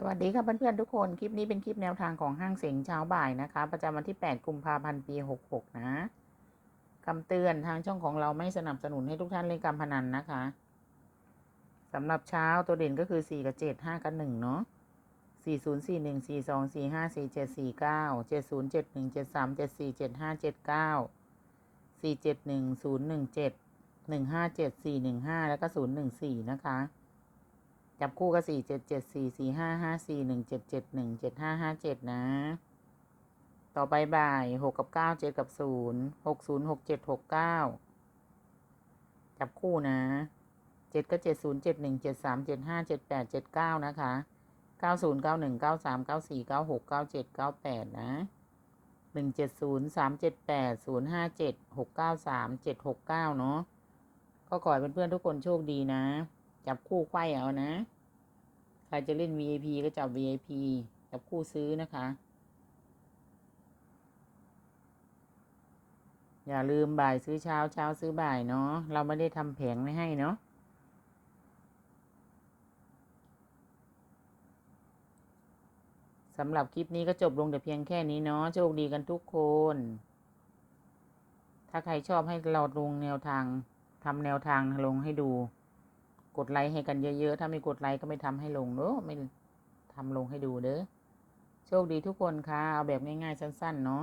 สวัสดีค่ะเพื่อนๆทุกคน คลิปนี้เป็นคลิปแนวทางของห้างเสียงเช้าบ่ายนะคะ ประจำวันที่ 8 กุมภาพันธ์ปี 66 นะคำเตือนทางช่องของเราไม่สนับสนุนให้ทุกท่านเล่นการพนันนะคะสำหรับเช้าตัวเด่นก็คือ 4 กับ 7 5 กับ 1 เนาะ4 0 4 1 4 2 4 5 4 7 4 9 7 0 7 1 7 3 7 4 7 5 7 9 4 7 1 0 1 7 1 5 7 4 1 5 แล้วก็0 1 4 นะคะ จับคู่ก็สี่เจ็ดเจ็ดสี่สี่ห้าห้าสี่หนึ่งเจ็ดเจ็ดหนึ่งเจ็ดห้าห้าเจ็ดนะ ต่อไปบ่ายหกกับเก้าเจ็ดกับศูนย์หกศูนย์หกเจ็ดหกเก้าจับคู่นะเจ็ดก็เจ็ดศูนย์เจ็ดหนึ่งเจ็ดสามเจ็ดห้าเจ็ดแปดเจ็ดเก้านะคะเก้าศูนย์เก้าหนึ่งเก้าสามเก้าสี่เก้าหกเก้าเจ็ดเก้าแปดนะหนึ่งเจ็ดศูนย์สามเจ็ดแปดศูนย์ห้าเจ็ดหกเก้าสามเจ็ดหกเก้าเนาะก็ขอให้เพื่อนๆทุกคนโชคดีนะ จับคู่ไขว้เอานะ ใครจะเล่น VIP ก็จับ VIP จับคู่ซื้อนะคะ อย่าลืมบ่ายซื้อเช้าเช้าซื้อบ่ายเนาะ เราไม่ได้ทำแผงไม่ให้เนาะสำหรับคลิปนี้ก็จบลงแต่เพียงแค่นี้เนาะ โชคดีกันทุกคน ถ้าใครชอบให้เราลงแนวทางทำแนวทางลงให้ดู กดไลค์ให้กันเยอะๆ ถ้าไม่กดไลค์ก็ไม่ทำให้ลงเนอะไม่ทำลงให้ดูเด้อ โชคดีทุกคนค่ะ เอาแบบง่ายๆ สั้น ๆ เนาะ